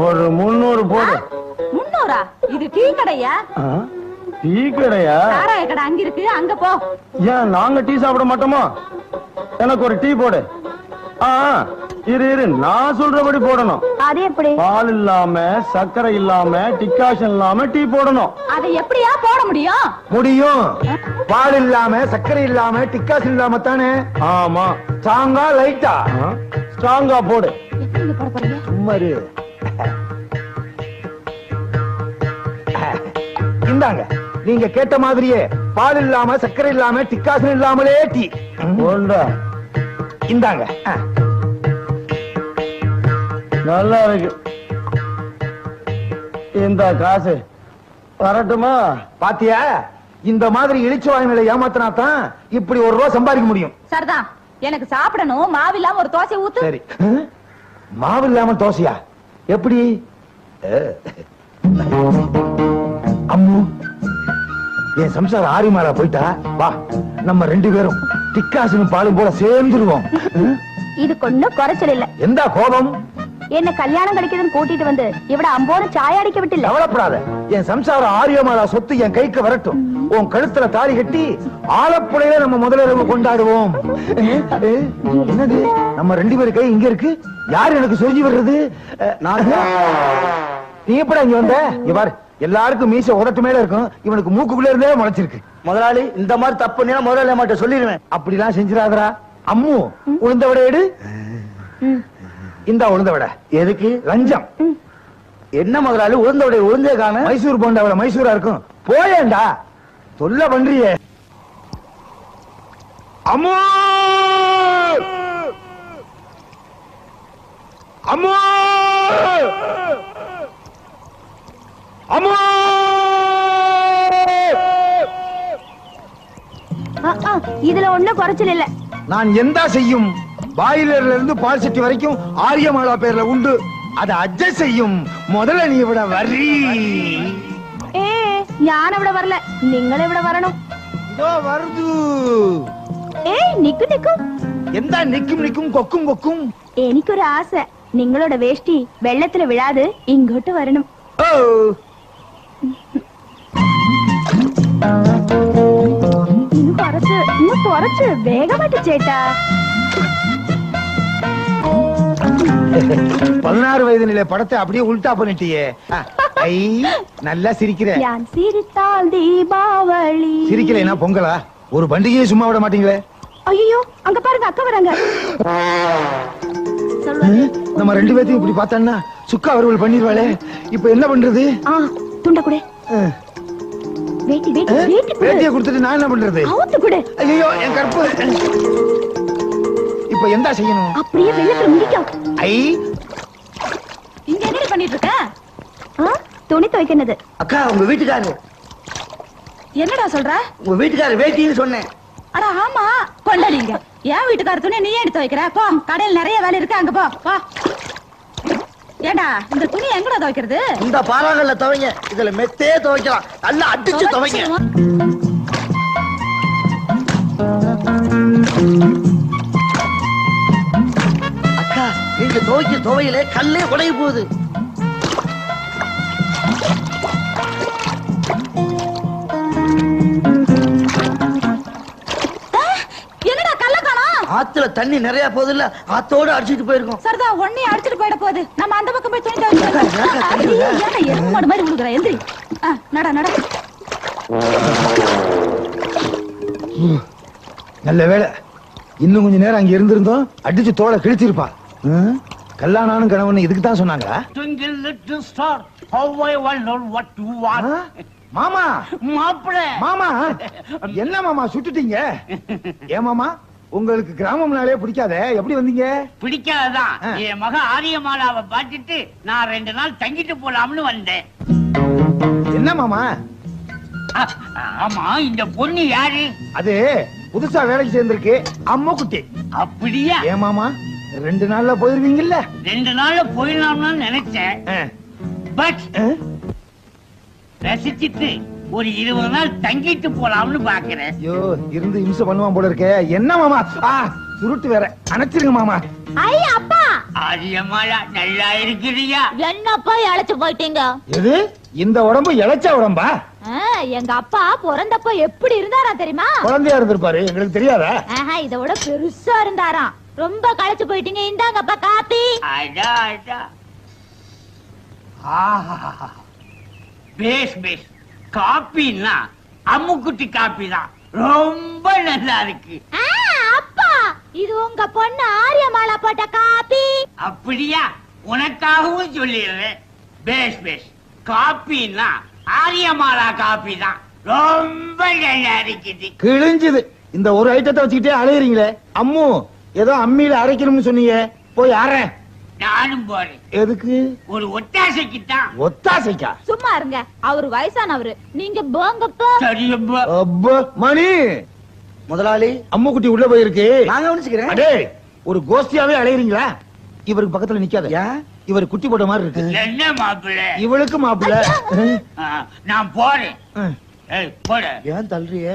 ஒரு முந்நூறு போடு. முன்னூறா இது டீ கடையா டீ கடையா சாராய கடை அங்க இருக்கு அங்க போ. ஏன் நாங்க டீ சாப்பிட மாட்டோமா? எனக்கு ஒரு டீ போடு. ஆ, இரு இரு நான் சொல்றபடி போடணும். அது எப்படி? பால் இல்லாம சர்க்கரை இல்லாம டிக்காஷன் இல்லாம டீ போடணும். அதை எப்படியா போட முடியும்? முடியும். பால் இல்லாம சர்க்கரை இல்லாம டிக்காசன் இல்லாம தானே? ஆமா. ஸ்ட்ராங்கா லைட்டா? ஸ்ட்ராங்கா போடு. சும்மா. இந்தாங்க. நீங்க கேட்ட மாதிரியே பால் இல்லாம சர்க்கரை இல்லாம டிக்காசன் இல்லாமலே டீ. போண்டா. இந்தாங்க. ஆ. நல்லா இருக்கு. இந்த காசு. வரட்டுமா? பாத்தியா? இந்த மாதிரி இழிச்சு வாங்கின ஏமாத்தினா தான் இப்படி ஒரு ரூபா சம்பாதிக்க முடியும். சரிதான் எனக்கு சாப்பிடணும். மாவில்லாம ஒரு தோசை ஊத்து. சரி? மாவு இல்லாம தோசையா? எப்படி. அம்மு. என் சம்சாரம் ஆரிமாலா போயிட்டா? வா நம்ம ரெண்டு பேரும் டிக்காசனும் பாலும் போல சேர்ந்துருவோம்? இதுக்கு ஒண்ணும் குறைச்சல் இல்ல. எந்த கோபம்? என்ன கல்யாணம் கிடைக்குதுன்னு கூட்டிட்டு வந்து இவட அம்போட சாய அடிக்க விட்டில்ல? கவலைப்படாத. என் சம்சாரம் ஆரியமாலா சொத்து என் கைக்கு வரட்டும். உன் கழுத்துல தாலி கட்டி ஆலப்புழையில நம்ம முதலிரவு கொண்டாடுவோம். என்னது? நம்ம ரெண்டு பேரு கை இங்க இருக்கு. யாரு எனக்கு சொரிஞ்சு வர்றது நான் நீ எப்படா இங்க வந்த? இங்க பாரு எல்லாருக்கும் மீச உதட்டு மேல இருக்கும். இவனுக்கு மூக்குக்குள்ள இருந்தே முளைச்சிருக்கு. முதலாளி இந்த மாதிரி தப்பு நீ முதலாளி மாட்ட சொல்லிடுவேன். அப்படிலாம் செஞ்சிடாதடா. அம்மு உளுந்த விட எடு. இந்த உளுந்த விட. எதுக்கு? லஞ்சம். என்ன முதலாளி? உளுந்தவுடைய உளுந்தே காண. மைசூர் போண்டா மைசூரா இருக்கும். போயேண்டா. தொல்ல பண்றியே. அம்மு அம்மு அம்மு இதுல ஒண்ணும் குறைச்சல் இல்ல. நான் எந்த செய்யும்? பாயிலர்ல இருந்து பால் சட்டி வரைக்கும் ஆரியமாலா பேர்ல உண்டு அதை அட்ஜஸ்ட் செய்யும் முதல்ல நீ விட வரி ഏ ഞാൻ ഇവിടെ വരല നിങ്ങൾ ഇവിടെ വരണം இதோ வருது ഏയ് നിക്കു നിക്കു எந்த நிக்கும் நிக்கும் கொக்கும் கொக்கும் എനിക്കൊരു ആശ നിങ്ങളുടെ വേഷ്ടി വെള്ളത്തിൽ വിഴാതെ ഇങ്ങോട്ട് വരണം ஓ ഇന്ന് കുറച്ച് ഇന്ന് കുറച്ച് വേഗമായിട്ട് ചേട്ടാ பதினாறு வயது நிலை படத்தை அப்படியே உல்டா பண்ணிட்டியே. ஐ நல்லா சிரிக்கிறேன் சிரித்தால் தீபாவளி. சிரிக்கலைனா பொங்கலா? ஒரு பண்டிகையை சும்மா விட மாட்டீங்களே? ஐயோ அங்க பாருங்க அக்கா வராங்க. நம்ம ரெண்டு பேத்தையும் இப்படி பார்த்தான்னா சுக்கா அவர்கள் பண்ணிடுவாளே. இப்ப என்ன பண்றது? துண்ட கூட. நான் என்ன பண்றது? ஐயோ என் கற்பு. இப்ப எந்த செய்யணும்? அப்படியே ஐ. இங்க என்னடி பண்ணிட்டு இருக்க? துணி துவைக்கிறது. அக்கா உங்க வீட்டுக்காரரு. என்னடா சொல்ற? உங்க வீட்டுக்காரர் வேட்டின்னு சொன்னேன். அட ஆமா. கொண்டாடிங்க என் வீட்டுக்கார துணி நீ எடுத்து வைக்கிற. போ கடையில் நிறைய வேலை இருக்கு. அங்க போ. போ. ஏண்டா இந்த துணி எங்கடா துவைக்கிறது? இந்த பாறாங்கல்ல துவைங்க. இதுல மெத்தே துவைக்கலாம். நல்லா அடிச்சு துவைங்க. நீங்க துவைக்க துவையில கல்லே உடைய போகுது. என்னடா கல்ல காணோம் ஆத்துல தண்ணி நிறைய போகுது இல்ல ஆத்தோட அடிச்சிட்டு போயிருக்கோம். சரிதா ஒன்னே அடிச்சிட்டு போயிட போகுது. நம்ம அந்த பக்கம் போய் துணி எருமை மாடு மாதிரி உழுகுற எந்திரி. நட நட. நல்ல வேளை. இன்னும் கொஞ்ச நேரம் அங்க இருந்திருந்தோம் அடிச்சு தோலை கிழிச்சிருப்பா. ம்? கல்யாணம் கணவன் இதுக்கு தான் சொன்னாங்களா? Twinkle little star, how I wonder what you want. மாமா! மாப்பிள! மாமா! என்ன மாமா சுட்டுட்டீங்க? ஏன் மாமா உங்களுக்கு கிராமம்னாலே பிடிக்காதே? எப்படி வந்தீங்க? பிடிக்காததான் ஆ. என் மக ஆரியமாலாவை பார்த்துட்டு நான் ரெண்டு நாள் தங்கிட்டு போலாம்னு வந்தேன். என்ன மாமா? ஆமா இந்த பொண்ணு யாரு? அது புதுசா வேலைக்கு சேர்ந்திருக்கு அம்மா குட்டி அப்படியா? ஏன் மாமா? ரெண்டு நாள்ல போயிருவீங்கல்ல? ரெண்டு நாள்ல போயிடலாம்னு நினைச்சேன். பட்? ரசிச்சிட்டு ஒரு இருபது நாள் தங்கிட்டு போலாம்னு பாக்குறேன். ஐயோ இருந்து இம்சை பண்ணுவான் போல இருக்கே. என்ன மாமா? ஆ சுருட்டு வேற. அணைச்சிருங்க மாமா. ஐ அப்பா! ஆரியம்மாளா நல்லா இருக்கிறியா? என்னப்பா இழைச்சு போயிட்டீங்க? எது? இந்த உடம்பு இளைச்ச உடம்பா? எங்க அப்பா பிறந்தப்ப எப்படி இருந்தாரா தெரியுமா? குழந்தையா இருந்திருப்பாரு. எங்களுக்கு தெரியாதா? ஆஹா இத விட பெருசா இருந்தாராம். ரொம்ப களைச்சு போயிட்டீங்க. இந்தாங்கப்பா காப்பி. பேஸ் பேஸ். காப்பின்னா அம்முக்குட்டி காப்பி தான் ரொம்ப நல்லா இருக்கு. ஆ, அப்பா. இது உங்க பொண்ணு ஆரியமாலா போட்ட காப்பி. அப்படியா? உனக்காகவும் சொல்லிடுறேன். பேஸ் பேஸ். காப்பின்னா ஆரியமாலா காப்பி தான் ரொம்ப நல்லா இருக்குது. கிழிஞ்சுது. இந்த ஒரு ஐட்டத்தை வச்சுக்கிட்டே அலையறீங்களே. அம்மு ஏதோ அம்மியில அரைக்கணும்னு சொன்னீங்க. போய் அறேன் நானும் போறேன். எதுக்கு? ஒரு ஒட்டாசைக்கு தான் ஒத்தாசைக்கா? சும்மா இருங்க. அவரு வயசானவரு. நீங்க போங்கப்பா சரியப்பா அப்பா, மணி. முதலாளி அம்மு குட்டி உள்ள போயிருக்கு. நான் கவனிச்சுக்கிறேன். அடே ஒரு கோஷ்டியாவே அலையறீங்களா? இவருக்கு பக்கத்துல நிக்காத. ஏன்? இவர் குட்டி போட்ட மாதிரி இருக்கு. என்ன மாப்பிள்ள? இவளுக்கு மாப்பிள்ள. நான் போறேன். போட. ஏன் தள்ளுறியே?